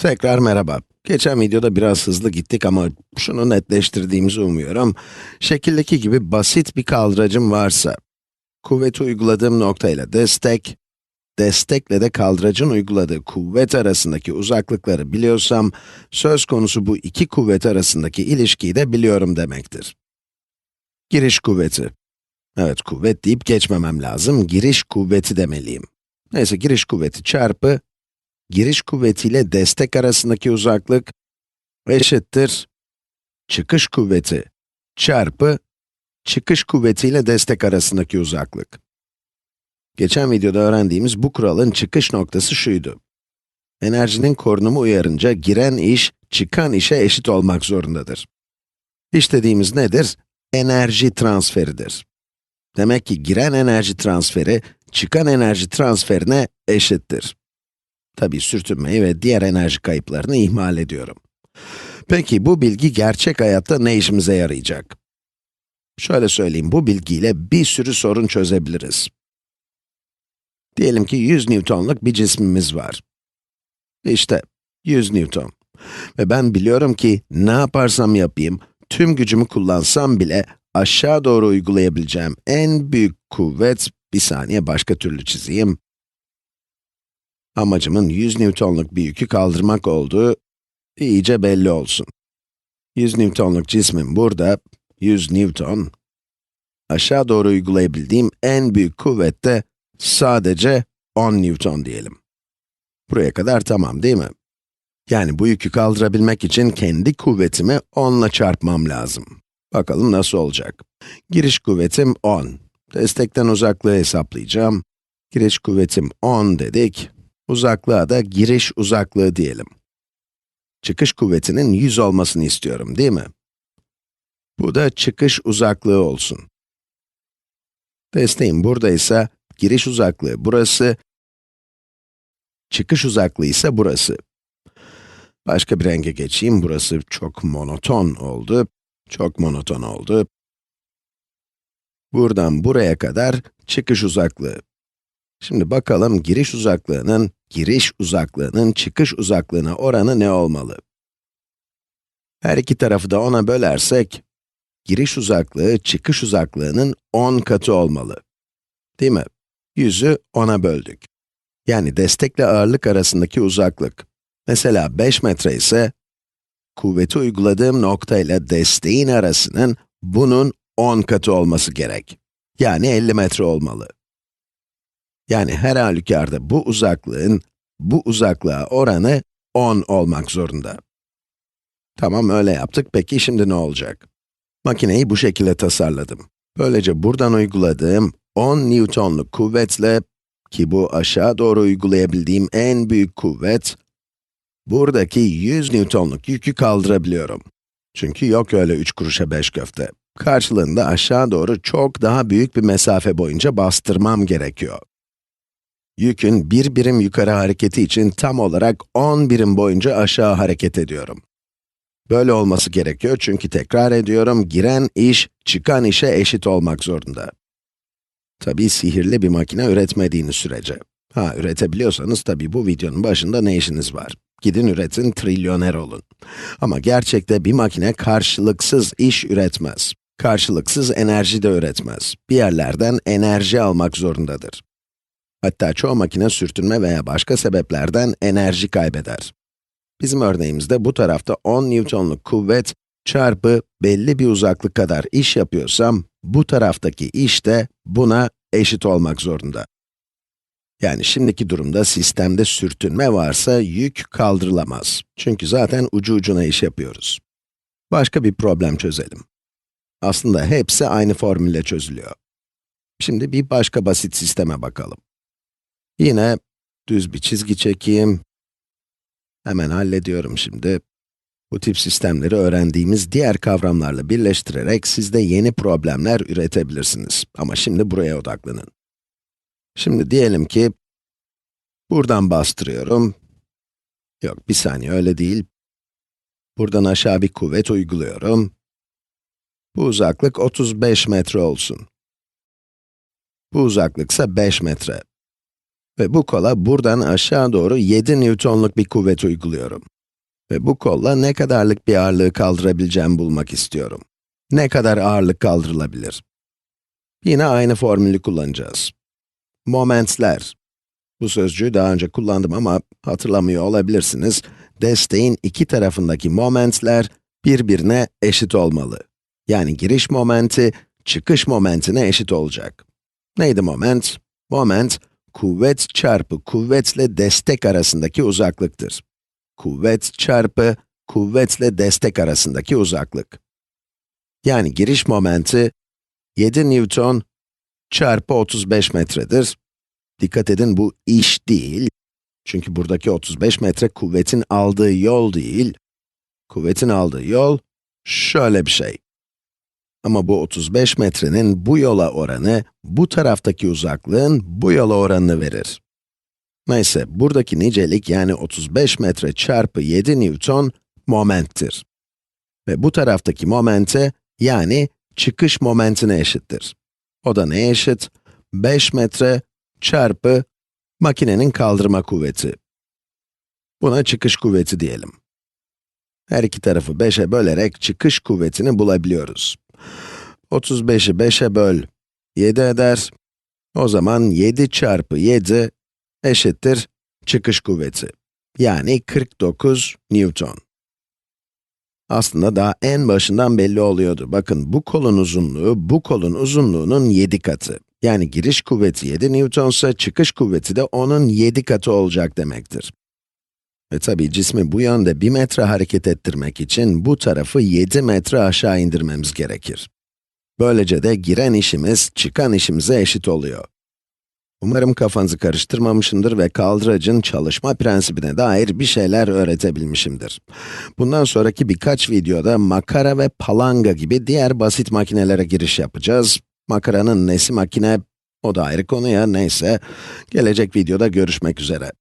Tekrar merhaba. Geçen videoda biraz hızlı gittik ama şunu netleştirdiğimizi umuyorum. Şekildeki gibi basit bir kaldıracım varsa, kuvveti uyguladığım noktayla destek, destekle de kaldıracın uyguladığı kuvvet arasındaki uzaklıkları biliyorsam, söz konusu bu iki kuvvet arasındaki ilişkiyi de biliyorum demektir. Giriş kuvveti. Evet, kuvvet deyip geçmemem lazım, giriş kuvveti demeliyim. Neyse, giriş kuvveti çarpı giriş kuvvetiyle destek arasındaki uzaklık eşittir çıkış kuvveti çarpı çıkış kuvvetiyle destek arasındaki uzaklık. Geçen videoda öğrendiğimiz bu kuralın çıkış noktası şuydu. Enerjinin korunumu uyarınca giren iş, çıkan işe eşit olmak zorundadır. İş dediğimiz nedir? Enerji transferidir. Demek ki giren enerji transferi, çıkan enerji transferine eşittir. Tabi sürtünmeyi ve diğer enerji kayıplarını ihmal ediyorum. Peki bu bilgi gerçek hayatta ne işimize yarayacak? Şöyle söyleyeyim, bu bilgiyle bir sürü sorun çözebiliriz. Diyelim ki 100 Newton'luk bir cismimiz var. İşte 100 Newton. Ve ben biliyorum ki ne yaparsam yapayım, tüm gücümü kullansam bile aşağı doğru uygulayabileceğim en büyük kuvvet, bir saniye başka türlü çizeyim. Amacımın 100 Newton'luk bir yükü kaldırmak olduğu iyice belli olsun. 100 Newton'luk cismim burada, 100 Newton. Aşağı doğru uygulayabildiğim en büyük kuvvet de sadece 10 Newton diyelim. Buraya kadar tamam değil mi? Yani bu yükü kaldırabilmek için kendi kuvvetimi 10 ile çarpmam lazım. Bakalım nasıl olacak. Giriş kuvvetim 10. Destekten uzaklığı hesaplayacağım. Giriş kuvvetim 10 dedik. Uzaklığa da giriş uzaklığı diyelim. Çıkış kuvvetinin 100 olmasını istiyorum, değil mi? Bu da çıkış uzaklığı olsun. Desteğim buradaysa, giriş uzaklığı burası, çıkış uzaklığı ise burası. Başka bir renge geçeyim, burası çok monoton oldu, çok monoton oldu. Buradan buraya kadar çıkış uzaklığı. Şimdi bakalım giriş uzaklığının, giriş uzaklığının çıkış uzaklığına oranı ne olmalı? Her iki tarafı da 10'a bölersek, giriş uzaklığı çıkış uzaklığının 10 katı olmalı. Değil mi? 100'ü 10'a böldük. Yani destekle ağırlık arasındaki uzaklık. Mesela 5 metre ise, kuvveti uyguladığım nokta ile desteğin arasının bunun 10 katı olması gerek. Yani 50 metre olmalı. Yani her halükarda bu uzaklığın, bu uzaklığa oranı 10 olmak zorunda. Tamam, öyle yaptık. Peki şimdi ne olacak? Makineyi bu şekilde tasarladım. Böylece buradan uyguladığım 10 Newton'luk kuvvetle, ki bu aşağı doğru uygulayabildiğim en büyük kuvvet, buradaki 100 Newton'luk yükü kaldırabiliyorum. Çünkü yok öyle 3 kuruşa 5 köfte. Karşılığında aşağı doğru çok daha büyük bir mesafe boyunca bastırmam gerekiyor yükün bir birim yukarı hareketi için tam olarak 10 birim boyunca aşağı hareket ediyorum. Böyle olması gerekiyor çünkü tekrar ediyorum, giren iş, çıkan işe eşit olmak zorunda. Tabii sihirli bir makine üretmediğiniz sürece. Ha, üretebiliyorsanız tabii bu videonun başında ne işiniz var? Gidin üretin, trilyoner olun. Ama gerçekte bir makine karşılıksız iş üretmez. Karşılıksız enerji de üretmez. Bir yerlerden enerji almak zorundadır. Hatta çoğu makine sürtünme veya başka sebeplerden enerji kaybeder. Bizim örneğimizde bu tarafta 10 Newton'luk kuvvet çarpı belli bir uzaklık kadar iş yapıyorsam, bu taraftaki iş de buna eşit olmak zorunda. Yani şimdiki durumda sistemde sürtünme varsa yük kaldırılamaz. Çünkü zaten ucu ucuna iş yapıyoruz. Başka bir problem çözelim. Aslında hepsi aynı formülle çözülüyor. Şimdi bir başka basit sisteme bakalım. Yine düz bir çizgi çekeyim. Hemen hallediyorum şimdi. Bu tip sistemleri öğrendiğimiz diğer kavramlarla birleştirerek siz de yeni problemler üretebilirsiniz. Ama şimdi buraya odaklanın. Şimdi diyelim ki, buradan bastırıyorum. Yok, bir saniye öyle değil. Buradan aşağı bir kuvvet uyguluyorum. Bu uzaklık 35 metre olsun. Bu uzaklık ise 5 metre. Ve bu kola buradan aşağı doğru 7 Newton'luk bir kuvvet uyguluyorum. Ve bu kolla ne kadarlık bir ağırlığı kaldırabileceğimi bulmak istiyorum. Ne kadar ağırlık kaldırılabilir? Yine aynı formülü kullanacağız. Momentler. Bu sözcüğü daha önce kullandım ama hatırlamıyor olabilirsiniz. Desteğin iki tarafındaki momentler birbirine eşit olmalı. Yani giriş momenti, çıkış momentine eşit olacak. Neydi moment? Moment, kuvvet çarpı kuvvetle destek arasındaki uzaklıktır. Kuvvet çarpı kuvvetle destek arasındaki uzaklık. Yani giriş momenti 7 Newton çarpı 35 metredir. Dikkat edin bu iş değil. Çünkü buradaki 35 metre kuvvetin aldığı yol değil. Kuvvetin aldığı yol şöyle bir şey. Ama bu 35 metrenin bu yola oranı, bu taraftaki uzaklığın bu yola oranını verir. Neyse, buradaki nicelik yani 35 metre çarpı 7 Newton momenttir. Ve bu taraftaki momente, yani çıkış momentine eşittir. O da neye eşit? 5 metre çarpı makinenin kaldırma kuvveti. Buna çıkış kuvveti diyelim. Her iki tarafı 5'e bölerek çıkış kuvvetini bulabiliyoruz. 35'i 5'e böl, 7 eder. O zaman 7 çarpı 7 eşittir çıkış kuvveti. Yani 49 Newton. Aslında daha en başından belli oluyordu. Bakın bu kolun uzunluğu, bu kolun uzunluğunun 7 katı. Yani giriş kuvveti 7 Newton ise çıkış kuvveti de onun 7 katı olacak demektir. Ve tabii cismi bu yönde 1 metre hareket ettirmek için bu tarafı 7 metre aşağı indirmemiz gerekir. Böylece de giren işimiz, çıkan işimize eşit oluyor. Umarım kafanızı karıştırmamışımdır ve kaldıracın çalışma prensibine dair bir şeyler öğretebilmişimdir. Bundan sonraki birkaç videoda makara ve palanga gibi diğer basit makinelere giriş yapacağız. Makaranın nesi makine, o da ayrı konu ya, neyse. Gelecek videoda görüşmek üzere.